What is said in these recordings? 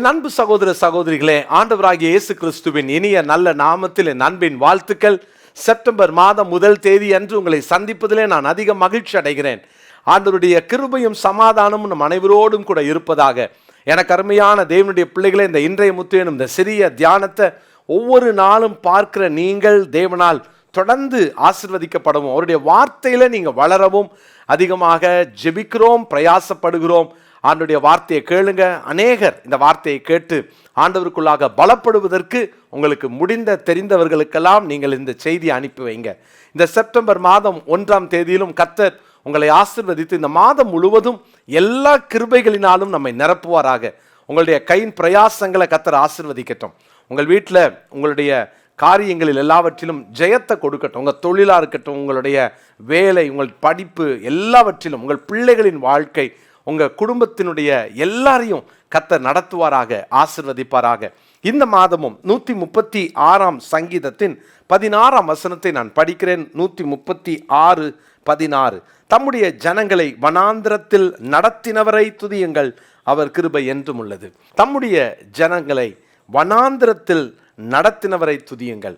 என் அன்பு சகோதர சகோதரிகளே ஆண்டவராகிய இயேசு கிறிஸ்துவின் இனிய நல்ல நாமத்தில் என் அன்பின் வாழ்த்துக்கள். செப்டம்பர் மாதம் முதல் தேதி அன்று உங்களை சந்திப்பதிலே நான் அதிக மகிழ்ச்சி அடைகிறேன். ஆண்டவருடைய கிருபையும் சமாதானமும் நம் அனைவரோடும் கூட இருப்பதாக. எனக்கு அருமையான தேவனுடைய பிள்ளைகளை இந்த இன்றைய முத்துவேனும் இந்த சிறிய தியானத்தை ஒவ்வொரு நாளும் பார்க்கிற நீங்கள் தேவனால் தொடர்ந்து ஆசிர்வதிக்கப்படவும். அவருடைய வார்த்தையில் நீங்கள் வளரவும் அதிகமாக ஜெபிக்கிறோம் பிரயாசப்படுகிறோம். ஆண்டுடைய வார்த்தையை கேளுங்க. அநேகர் இந்த வார்த்தையை கேட்டு ஆண்டவருக்குள்ளாக பலப்படுவதற்கு உங்களுக்கு முடிந்த தெரிந்தவர்களுக்கெல்லாம் நீங்கள் இந்த செய்தியை அனுப்பி வைங்க. இந்த செப்டம்பர் மாதம் ஒன்றாம் தேதியிலும் கத்தர் உங்களை ஆசிர்வதித்து இந்த மாதம் முழுவதும் எல்லா கிருபைகளினாலும் நம்மை நிரப்புவாராக. உங்களுடைய கையின் பிரயாசங்களை கத்தர் ஆசிர்வதிக்கட்டும். உங்கள் வீட்டில் உங்களுடைய காரியங்களில் எல்லாவற்றிலும் ஜெயத்தை கொடுக்கட்டும். உங்கள் தொழிலாக இருக்கட்டும் உங்களுடைய வேலை உங்கள் படிப்பு எல்லாவற்றிலும் உங்கள் பிள்ளைகளின் வாழ்க்கை உங்கள் குடும்பத்தினுடைய எல்லாரையும் கத்தர் நடத்துவாராக ஆசிர்வதிப்பாராக. இந்த மாதமும் நூற்றி முப்பத்தி ஆறாம் சங்கீதத்தின் பதினாறாம் வசனத்தை நான் படிக்கிறேன். நூற்றி முப்பத்தி ஆறு பதினாறு. தம்முடைய ஜனங்களை வனாந்திரத்தில் நடத்தினவரை துதியுங்கள். அவர் கிருபை என்றும் உள்ளது. தம்முடைய ஜனங்களை வனாந்திரத்தில் நடத்தினவரை துதியுங்கள்.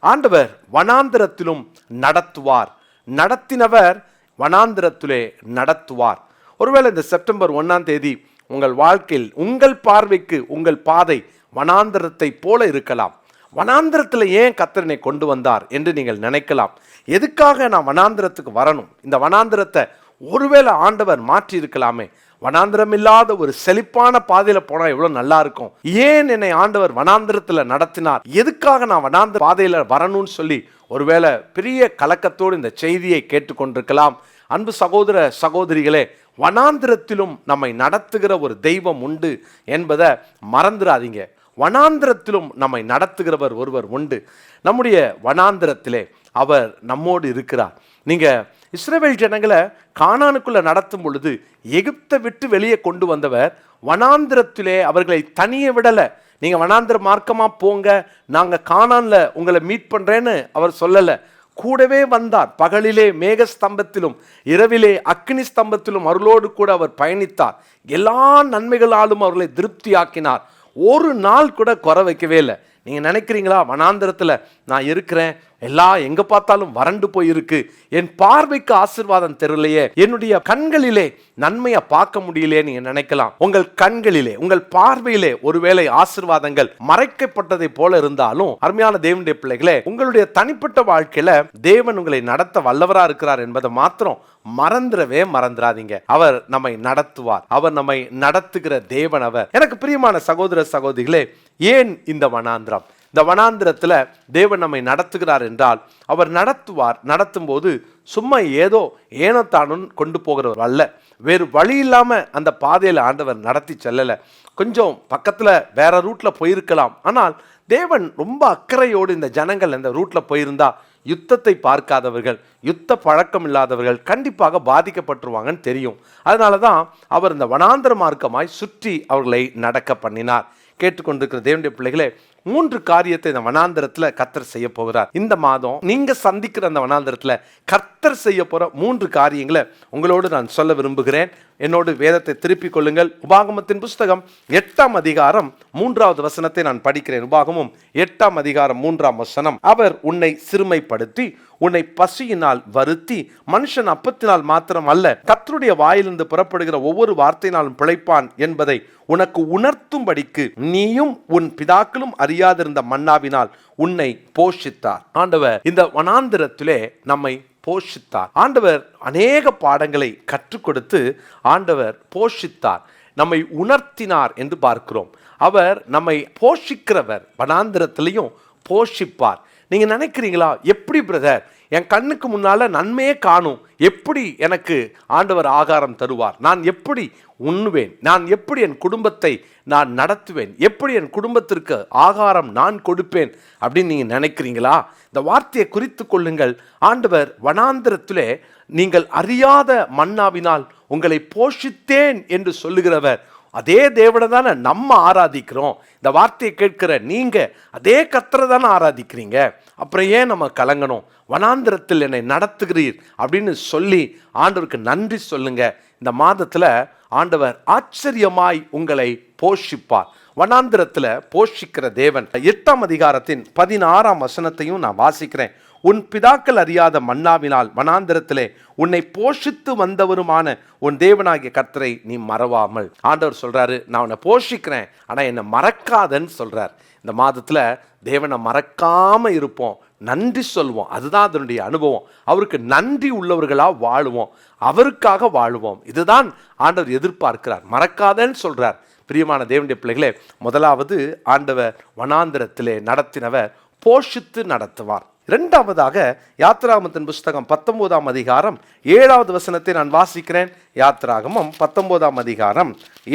ஆண்டவர் வனாந்திரத்திலும் நடத்துவார். நடத்தினவர் வனாந்திரத்திலே நடத்துவார். ஒருவேளை இந்த செப்டம்பர் ஒன்றாம் தேதி உங்கள் வாழ்க்கையில் உங்கள் பார்வைக்கு உங்கள் பாதை வனாந்திரத்தை போல இருக்கலாம். வனாந்திரத்தில் ஏன் கத்தரனை கொண்டு வந்தார் என்று நீங்கள் நினைக்கலாம். எதுக்காக நான் வனாந்திரத்துக்கு வரணும்? இந்த வனாந்திரத்தை ஒருவேளை ஆண்டவர் மாற்றி இருக்கலாமே. வனாந்திரம் இல்லாத ஒரு செழிப்பான பாதையில போனா எவ்வளவு நல்லா இருக்கும். ஏன் என்னை ஆண்டவர் வனாந்திரத்துல நடத்தினார்? எதுக்காக நான் வனாந்திர பாதையில வரணும்னு சொல்லி ஒருவேளை பெரிய கலக்கத்தோடு இந்த செய்தியை கேட்டுக்கொண்டிருக்கலாம். அன்பு சகோதர சகோதரிகளே வனாந்திரத்திலும் நம்மை நடத்துகிற ஒரு தெய்வம் உண்டு என்பதை மறந்துடாதீங்க வனாந்திரத்திலும் நம்மை நடத்துகிறவர் ஒருவர் உண்டு. நம்முடைய வனாந்திரத்திலே அவர் நம்மோடு இருக்கிறார். நீங்கள் இஸ்ரேவேல் ஜனங்களை காணானுக்குள்ளே நடத்தும் பொழுது எகிப்தை விட்டு வெளியே கொண்டு வந்தவர் வனாந்திரத்திலே அவர்களை தனியே விடலை. நீங்கள் வனாந்திர மார்க்கமாக போங்க. நாங்கள் காணானில் உங்களை மீட் பண்ணுறேன்னு அவர் சொல்லலை. கூடவே வந்தார். பகலிலே மேக ஸ்தம்பத்திலும் இரவிலே அக்னி ஸ்தம்பத்திலும் அருளோடு கூட அவர் பயணித்தார். எல்லா நன்மைகளாலும் அவர்களை திருப்தியாக்கினார். ஒரு நாள் கூட குறை வைக்கவே இல்லை. நீங்கள் நினைக்கிறீங்களா? வனாந்திரத்தில் நான் இருக்கிறேன். எல்லாம் எங்கே பார்த்தாலும் வறண்டு போயிருக்கு. என் பார்வைக்கு ஆசிர்வாதம் தெரியலையே. என்னுடைய கண்களிலே நன்மையை பார்க்க முடியலையே நீங்கள் நினைக்கலாம். உங்கள் கண்களிலே உங்கள் பார்வையிலே ஒருவேளை ஆசிர்வாதங்கள் மறைக்கப்பட்டதை போல இருந்தாலும் அருமையான தேவனுடைய பிள்ளைகளே உங்களுடைய தனிப்பட்ட வாழ்க்கையில தேவன் உங்களை நடத்த வல்லவரா இருக்கிறார் என்பதை மாத்திரம் மறந்துடவே மறந்துடாதீங்க. அவர் நம்மை நடத்துவார். அவர் நம்மை நடத்துகிற தேவன் அவர். எனக்கு பிரியமான சகோதர சகோதரிகளே ஏன் இந்த வனாந்திரம்? இந்த வனாந்திரத்தில் தேவன் நம்மை நடத்துகிறார் என்றால் அவர் நடத்துவார் நடத்தும் போது சும்மா ஏதோ ஏனத்தானும் கொண்டு போகிறவர் அல்ல. வேறு வழி இல்லாமல் அந்த பாதையில் ஆண்டவர் நடத்தி செல்லலை. கொஞ்சம் பக்கத்தில் வேற ரூட்டில் போயிருக்கலாம். ஆனால் தேவன் ரொம்ப அக்கறையோடு இந்த ஜனங்கள் இந்த ரூட்டில் போயிருந்தா யுத்தத்தை பார்க்காதவர்கள் யுத்த பழக்கம் இல்லாதவர்கள் கண்டிப்பாக பாதிக்கப்பட்டுருவாங்கன்னு தெரியும். அதனால தான் அவர் இந்த வனாந்திர மார்க்கமாய் சுற்றி அவர்களை நடக்க பண்ணினார். கேட்டுக்கொண்டிருக்கிற தேவனுடைய பிள்ளைகளே மூன்று காரியத்தை இந்த வனாந்திரத்தில் கத்தர் செய்ய போகிறார். இந்த மாதம் நீங்க சந்திக்கிற அந்த வனாந்திரத்தில் கத்தர் செய்ய போற மூன்று காரியங்களை உங்களோடு நான் சொல்ல விரும்புகிறேன். என்னோடு வேதத்தை திருப்பிக் கொள்ளுங்கள். உபாகமத்தின் புஸ்தகம் எட்டாம் அதிகாரம் மூன்றாவது வசனத்தை நான் படிக்கிறேன். உபாகமும் எட்டாம் அதிகாரம் மூன்றாம் வசனம். அவர் உன்னை சிறுமைப்படுத்தி உன்னை பசியினால் வருத்தி மனுஷன் அப்பத்தினால் மாத்திரம் அல்ல கத்தருடைய வாயிலிருந்து புறப்படுகிற ஒவ்வொரு வார்த்தையினாலும் பிழைப்பான் என்பதை உனக்கு உணர்த்தும்படிக்கு நீயும் உன் பிதாக்களும் அறியாதிருந்த மன்னாவினால் உன்னை போஷித்தார். ஆண்டவர் இந்த வனாந்திரத்திலே நம்மை போஷித்தார். ஆண்டவர் அநேக பாடங்களை கற்றுக் கொடுத்து ஆண்டவர் போஷித்தார். நம்மை உணர்த்தினார் என்று பார்க்கிறோம். அவர் நம்மை போஷிக்கிறவர் வனாந்திரத்திலையும் போஷிப்பார். நீங்க நினைக்கிறீங்களா? எப்படி பிரதர் என் கண்ணுக்கு முன்னால் நன்மையே காணும். எப்படி எனக்கு ஆண்டவர் ஆகாரம் தருவார்? நான் எப்படி உண்ணுவேன்? நான் எப்படி என் குடும்பத்தை நான் நடத்துவேன்? எப்படி என் குடும்பத்திற்கு ஆகாரம் நான் கொடுப்பேன்? அப்படின்னு நீங்கள் நினைக்கிறீங்களா? இந்த வார்த்தையை குறித்து கொள்ளுங்கள். ஆண்டவர் வனாந்திரத்திலே நீங்கள் அறியாத மன்னாவினால் உங்களை போஷித்தேன் என்று சொல்லுகிறவர். அதே தேவனை தானே நம்ம ஆராதிக்கிறோம். இந்த வார்த்தையை கேட்கிற நீங்கள் அதே கத்தரை தானே ஆராதிக்கிறீங்க. அப்புறம் ஏன் நம்ம கலங்கணும்? வனாந்திரத்தில் என்னை நடத்துகிறீர் அப்படின்னு சொல்லி ஆண்டவருக்கு நன்றி சொல்லுங்க. இந்த மாதத்தில் ஆண்டவர் ஆச்சரியமாய் உங்களை போஷிப்பார். வனாந்திரத்தில் போஷிக்கிற தேவன். எட்டாம் அதிகாரத்தின் பதினாறாம் வசனத்தையும் நான் வாசிக்கிறேன். உன் பிதாக்கள் அறியாத மன்னாவினால் வனாந்திரத்திலே உன்னை போஷித்து வந்தவருமான உன் தேவனாகிய கர்த்தரை நீ மறவாமல். ஆண்டவர் சொல்றாரு நான் உன்னை போஷிக்கிறேன் ஆனால் என்னை மறக்காதன்னு சொல்றார். இந்த மாதத்தில் தேவனை மறக்காம இருப்போம் நன்றி சொல்வோம். அதுதான் அதனுடைய அனுபவம். அவருக்கு நன்றி உள்ளவர்களாக வாழுவோம் அவருக்காக வாழுவோம். இதுதான் ஆண்டவர் எதிர்பார்க்கிறார். மறக்காதன்னு சொல்றார். பிரியமான தேவனுடைய பிள்ளைகளே முதலாவது ஆண்டவர் வனாந்திரத்திலே நடத்தினவர் போஷித்து நடத்துவார். இரண்டாவதாக யாத்ராமத்தின் புஸ்தகம் பத்தொன்பதாம் அதிகாரம் ஏழாவது வசனத்தை நான் வாசிக்கிறேன். யாத்ராகமம் பத்தொன்பதாம் அதிகாரம்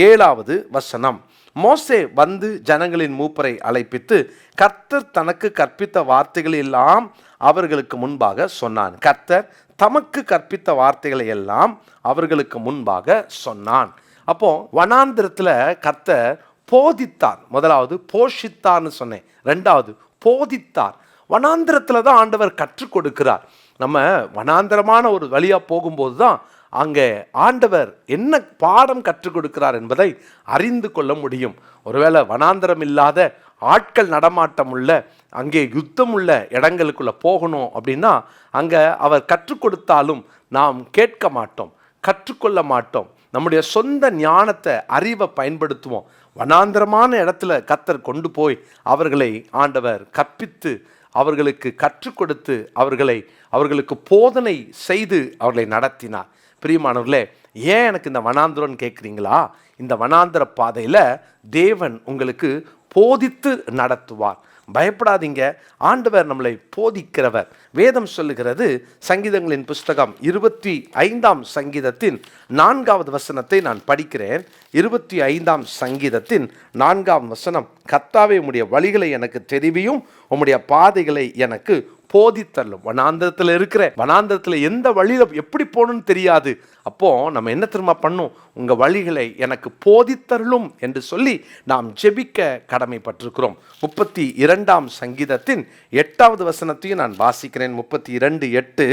ஏழாவது வசனம். மோசே வந்து ஜனங்களின் மூப்பரை அழைப்பித்து கர்த்தர் தனக்கு கற்பித்த வார்த்தைகள் எல்லாம் அவர்களுக்கு முன்பாக சொன்னான். கர்த்தர் தமக்கு கற்பித்த வார்த்தைகளை எல்லாம் அவர்களுக்கு முன்பாக சொன்னான். அப்போ வனாந்திரத்தில் கர்த்தர் போதித்தார். முதலாவது போஷித்தார்னு சொன்னேன். ரெண்டாவது போதித்தார். வனாந்திரத்தில் தான் ஆண்டவர் கற்றுக் கொடுக்கிறார். நம்ம வனாந்திரமான ஒரு வழியாக போகும்போது தான் அங்கே ஆண்டவர் என்ன பாடம் கற்றுக் கொடுக்கிறார் என்பதை அறிந்து கொள்ள முடியும். ஒருவேளை வனாந்திரம் இல்லாத ஆட்கள் நடமாட்டம் உள்ள அங்கே யுத்தம் உள்ள இடங்களுக்குள்ளே போகணும் அப்படின்னா அங்கே அவர் கற்றுக் கொடுத்தாலும் நாம் கேட்க மாட்டோம் கற்றுக்கொள்ள மாட்டோம். நம்முடைய சொந்த ஞானத்தை அறிவை பயன்படுத்துவோம். வனாந்திரமான இடத்துல கத்தர் கொண்டு போய் அவர்களை ஆண்டவர் கற்பித்து அவர்களுக்கு கற்றுக் கொடுத்து அவர்களை அவர்களுக்கு போதனை செய்து அவர்களை நடத்தினார். பிரியமானவர்களே ஏன் எனக்கு இந்த வனாந்திரம்னு கேட்குறீங்களா? இந்த வனாந்திர பாதையில் தேவன் உங்களுக்கு போதித்து நடத்துவார். பயப்படாதீங்க. ஆண்டவர் நம்மளை போதிக்கிறவர். வேதம் சொல்லுகிறது சங்கீதங்களின் புஸ்தகம் இருபத்தி ஐந்தாம் சங்கீதத்தின் நான்காவது வசனத்தை நான் படிக்கிறேன். இருபத்தி ஐந்தாம் சங்கீதத்தின் நான்காம் வசனம் கத்தாவே உம்முடைய வழிகளை எனக்கு தெரிவியும் உம்முடைய பாதைகளை எனக்கு போதித்தள்ளும் வனாந்திரத்தில் இருக்கிற வனாந்திரத்தில் எந்த வழியில் எப்படி போகணும்னு தெரியாது. அப்போ நம்ம என்ன திரும்ப பண்ணும்? உங்கள் வழிகளை எனக்கு போதித்தருளும் என்று சொல்லி நாம் ஜெபிக்க கடமைப்பட்டிருக்கிறோம். முப்பத்தி இரண்டாம் சங்கீதத்தின் எட்டாவது வசனத்தையும் நான் வாசிக்கிறேன். முப்பத்தி இரண்டு எட்டு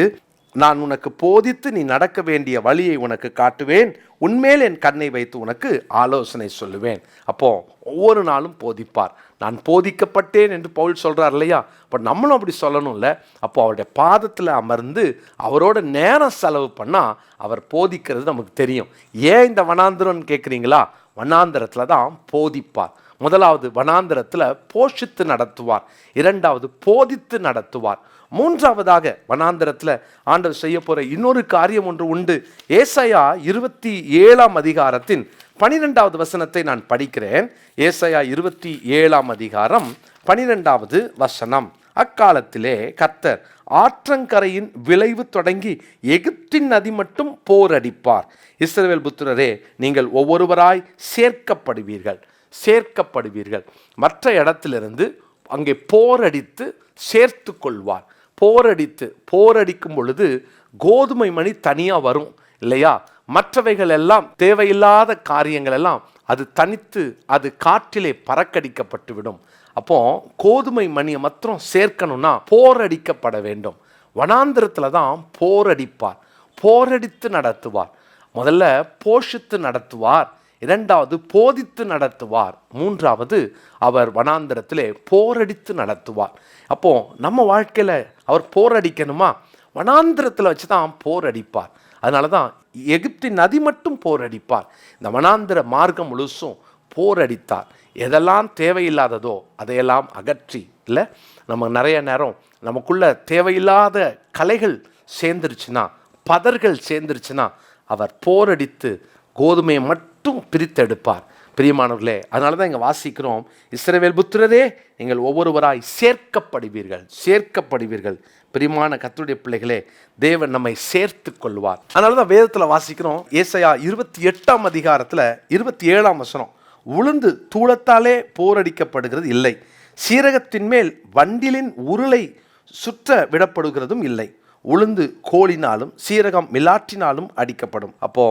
நான் உனக்கு போதித்து நீ நடக்க வேண்டிய வழியை உனக்கு காட்டுவேன். உன்மேல் என் கண்ணை வைத்து உனக்கு ஆலோசனை சொல்லுவேன். அப்போ ஒவ்வொரு நாளும் போதிப்பார். நான் போதிக்கப்பட்டேன் என்று பவுல் சொல்கிறார் இல்லையா? இப்போ நம்மளும் அப்படி சொல்லணும்ல. அப்போ அவருடைய பாதத்தில் அமர்ந்து அவரோட நேரம் செலவு பண்ணால் அவர் போதிக்கிறது நமக்கு தெரியும். ஏன் இந்த வனாந்திரம்னு கேட்குறீங்களா வனாந்திரத்தில் தான் போதிப்பார். முதலாவது வனாந்திரத்தில் போஷித்து நடத்துவார். இரண்டாவது போதித்து நடத்துவார். மூன்றாவதாக வனாந்திரத்தில் ஆண்டவர் செய்ய போகிற இன்னொரு காரியம் ஒன்று உண்டு. ஏசையா இருபத்தி ஏழாம் அதிகாரத்தின் பனிரெண்டாவது வசனத்தை நான் படிக்கிறேன். ஏசையா இருபத்தி ஏழாம் அதிகாரம் பனிரெண்டாவது வசனம். அக்காலத்திலே கத்தர் ஆற்றங்கரையின் விளைவு தொடங்கி எகிப்தின் நதி மட்டும் போரடிப்பார் இஸ்ரவேல் புத்திரரே நீங்கள் ஒவ்வொருவராய் சேர்க்கப்படுவீர்கள். சேர்க்கப்படுவீர்கள். மற்ற இடத்திலிருந்து அங்கே போரடித்து சேர்த்து கொள்வார். போரடித்து போரடிக்கும் பொழுது கோதுமை மணி தனியாக வரும் இல்லையா? மற்றவைகள் எல்லாம் தேவையில்லாத காரியங்கள் எல்லாம் அது தனித்து அது காற்றிலே பறக்கடிக்கப்பட்டு விடும் அப்போ கோதுமை மணியை மாத்திரம் சேர்க்கணும்னா போரடிக்கப்பட வேண்டும். வனாந்திரத்தில் தான் போரடிப்பார். போரடித்து நடத்துவார். முதல்ல போஷித்து நடத்துவார். இரண்டாவது போதித்து நடத்துவார். மூன்றாவது அவர் வனாந்திரத்திலே போரடித்து நடத்துவார். அப்போ நம்ம வாழ்க்கையில் அவர் போரடிக்கணுமா? வனாந்திரத்தில் வச்சு தான் போரடிப்பார். அதனால தான் எகிப்தின் நதி மட்டும் போரடிப்பார். இந்த வனாந்திர மார்க்கம் முழுசும் போரடித்தார். எதெல்லாம் தேவையில்லாததோ அதையெல்லாம் அகற்றி இல்லை நம்ம நிறைய நேரம் நமக்குள்ள தேவையில்லாத கலைகள் சேர்ந்துருச்சுன்னா பதர்கள் சேர்ந்துருச்சுன்னா அவர் போரடித்து கோதுமையை மட்டும் பிரித்தெடுப்பார். பிரியமானவர்களே அதனால தான் இங்கே வாசிக்கிறோம் இஸ்ரவேல் புத்திரரே நீங்கள் ஒவ்வொருவராய் சேர்க்கப்படுவீர்கள் சேர்க்கப்படுவீர்கள். பிரியமான கத்துடைய பிள்ளைகளே தேவன் நம்மை சேர்த்து கொள்வார் அதனால தான் வேதத்தில் வாசிக்கிறோம் ஏசையா இருபத்தி எட்டாம் அதிகாரத்தில் இருபத்தி ஏழாம் வசனம் உளுந்து தூளத்தாலே போரடிக்கப்படுகிறது இல்லை சீரகத்தின் மேல் வண்டிலின் உருளை சுற்ற விடப்படுகிறதும் இல்லை உளுந்து கோலினாலும் சீரகம் மிலாற்றினாலும் அடிக்கப்படும். அப்போ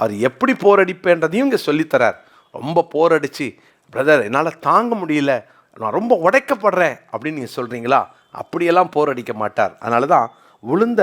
அவர் எப்படி போரடிப்பேன்றதையும் இங்கே சொல்லித்தரார். ரொம்ப போரடிச்சு பிரதர் என்னால் தாங்க முடியல. நான் ரொம்ப உடைக்கப்படுறேன். அப்படின்னு நீங்கள் சொல்கிறீங்களா அப்படியெல்லாம் போரடிக்க மாட்டார். அதனால தான் உளுந்த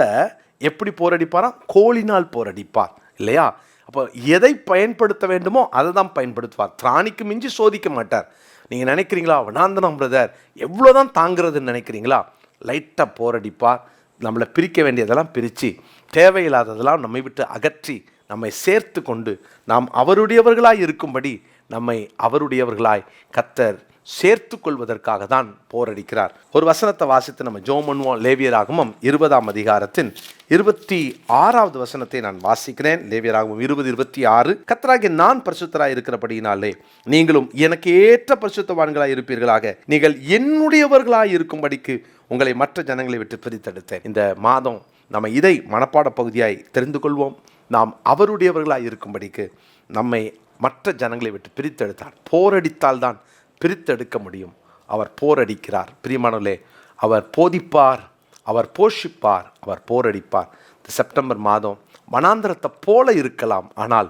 எப்படி போரடிப்பாராம் கோழினால் போரடிப்பார் இல்லையா? அப்போ எதை பயன்படுத்த வேண்டுமோ அதை தான் பயன்படுத்துவார். திராணிக்கு மிஞ்சி சோதிக்க மாட்டார். நீங்கள் நினைக்கிறீங்களா? வனாந்தனம் பிரதர் எவ்வளோ தான் தாங்கிறதுன்னு நினைக்கிறீங்களா? லைட்டாக போரடிப்பார் நம்மளை பிரிக்க வேண்டியதெல்லாம் பிரித்து தேவையில்லாததெல்லாம் நம்மை விட்டு அகற்றி நம்மை சேர்த்து கொண்டு நாம் அவருடையவர்களாய் இருக்கும்படி நம்மை அவருடையவர்களாய் கத்தர் சேர்த்து கொள்வதற்காக தான் போரடிக்கிறார். ஒரு வசனத்தை வாசித்து நம்ம ஜோமன்வோ பண்ணுவோம் லேவியராகமம் இருபதாம் அதிகாரத்தின் இருபத்தி ஆறாவது வசனத்தை நான் வாசிக்கிறேன். லேவியராகவும் இருபது இருபத்தி ஆறு. கத்தராகிய நான் பரிசுத்தராய் இருக்கிறபடியினாலே நீங்களும் எனக்கு ஏற்ற பரிசுத்தவான்களாய் இருப்பீர்களாக. நீங்கள் என்னுடையவர்களாய் இருக்கும்படிக்கு உங்களை மற்ற ஜனங்களை விட்டு பிரித்தெடுத்தேன். இந்த மாதம் நம்ம இதை மனப்பாட பகுதியாய் தெரிந்து கொள்வோம். நாம் அவருடையவர்களாக இருக்கும்படிக்கு நம்மை மற்ற ஜனங்களை விட்டு பிரித்தெடுத்தார். போரடித்தால் தான் பிரித்தெடுக்க முடியும். அவர் போரடிக்கிறார். பிரியமானவர்களே அவர் போதிப்பார் அவர் போஷிப்பார் அவர் போரடிப்பார். இந்த செப்டம்பர் மாதம் வனாந்திரத்தை போல இருக்கலாம் ஆனால்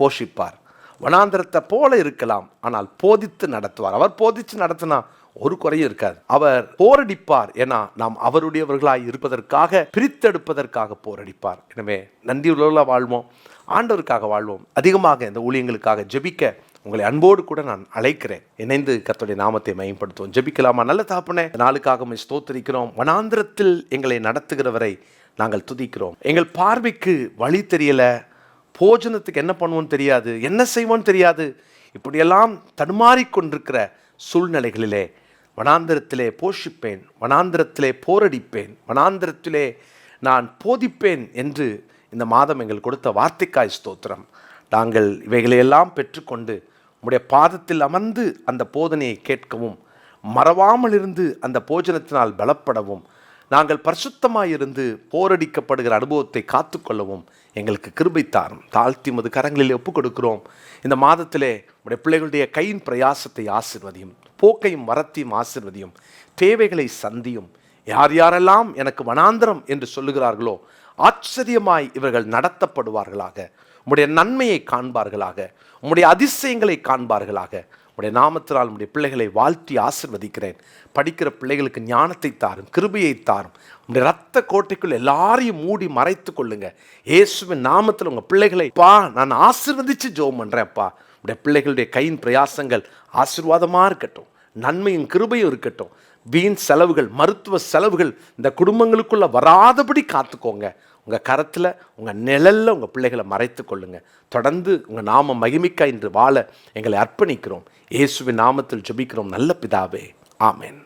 போஷிப்பார். வனாந்திரத்தை போல இருக்கலாம் ஆனால் போதித்து நடத்துவார். அவர் போதித்து நடத்தினா ஒரு குறையும் இருக்காது. அவர் போரடிப்பார் ஏன்னா நாம் அவருடையவர்களாய் இருப்பதற்காக பிரித்தெடுப்பதற்காக போரடிப்பார். எனவே நன்றியுள்ள வாழ்வோம் ஆண்டவருக்காக வாழ்வோம். அதிகமாக இந்த ஊழியங்களுக்காக ஜெபிக்க உங்களை அன்போடு கூட நான் அழைக்கிறேன். இணைந்து கத்தோடைய நாமத்தை மயம்படுத்துவோம் ஜெபிக்கலாமா? நல்ல தாப்பனே நாளுக்காக ஸ்தோத்தரிக்கிறோம். வனாந்திரத்தில் எங்களை நடத்துகிறவரை நாங்கள் துதிக்கிறோம். எங்கள் பார்வைக்கு வழி தெரியல போஜனத்துக்கு என்ன பண்ணுவோன்னு தெரியாது என்ன செய்வோன்னு தெரியாது. இப்படியெல்லாம் தடுமாறிக்கொண்டிருக்கிற சூழ்நிலைகளிலே வனாந்திரத்திலே போஷிப்பேன் வனாந்திரத்திலே போரடிப்பேன் வனாந்திரத்திலே நான் போதிப்பேன் என்று இந்த மாதம் எங்கள் கொடுத்த வார்த்தைக்காய் ஸ்தோத்திரம். நாங்கள் இவைகளையெல்லாம் பெற்றுக்கொண்டு உங்களுடைய பாதத்தில் அமர்ந்து அந்த போதனையை கேட்கவும் மறவாமல் இருந்து அந்த போஜனத்தினால் பலப்படவும் நாங்கள் பரிசுத்தமாயிருந்து போரடிக்கப்படுகிற அனுபவத்தை காத்துக்கொள்ளவும் எங்களுக்கு கிருபை தாரும். தாழ்த்தி மது கரங்களில் ஒப்பு கொடுக்கிறோம் இந்த மாதத்திலே உடைய பிள்ளைகளுடைய கையின் பிரயாசத்தை ஆசிர்வதியும் போக்கையும் வரத்தையும் ஆசிர்வதியும் தேவைகளை சந்தியும். யார் யாரெல்லாம் எனக்கு வனாந்திரம் என்று சொல்லுகிறார்களோ ஆச்சரியமாய் இவர்கள் நடத்தப்படுவார்களாக. உம்முடைய நன்மையை காண்பார்களாக. உம்முடைய அதிசயங்களை காண்பார்களாக. உடைய நாமத்தினால் உடைய பிள்ளைகளை வாழ்த்தி ஆசிர்வதிக்கிறேன். படிக்கிற பிள்ளைகளுக்கு ஞானத்தை தாரும் கிருபையை தாரும். உடைய ரத்த கோட்டைக்குள் எல்லாரையும் மூடி மறைத்து கொள்ளுங்க. இயேசுவின் நாமத்தில் உங்கள் பிள்ளைகளை பா நான் ஆசிர்வதிச்சு ஜோம் பண்ணுறேன்ப்பா உடைய பிள்ளைகளுடைய கையின் பிரயாசங்கள் ஆசீர்வாதமாக இருக்கட்டும். நன்மையும் கிருபையும் இருக்கட்டும். வீண் செலவுகள் மருத்துவ செலவுகள் இந்த குடும்பங்களுக்குள்ளே வராதபடி காத்துக்கோங்க. உங்கள் கரத்தில் உங்கள் நிழலில் உங்கள் பிள்ளைகளை மறைத்து கொள்ளுங்கள் தொடர்ந்து உங்கள் நாம மகிமிக்கா இன்று வாழ எங்களை அர்ப்பணிக்கிறோம். இயேசுவின் நாமத்தில் ஜெபிக்கிறோம். நல்ல பிதாவே. ஆமேன்.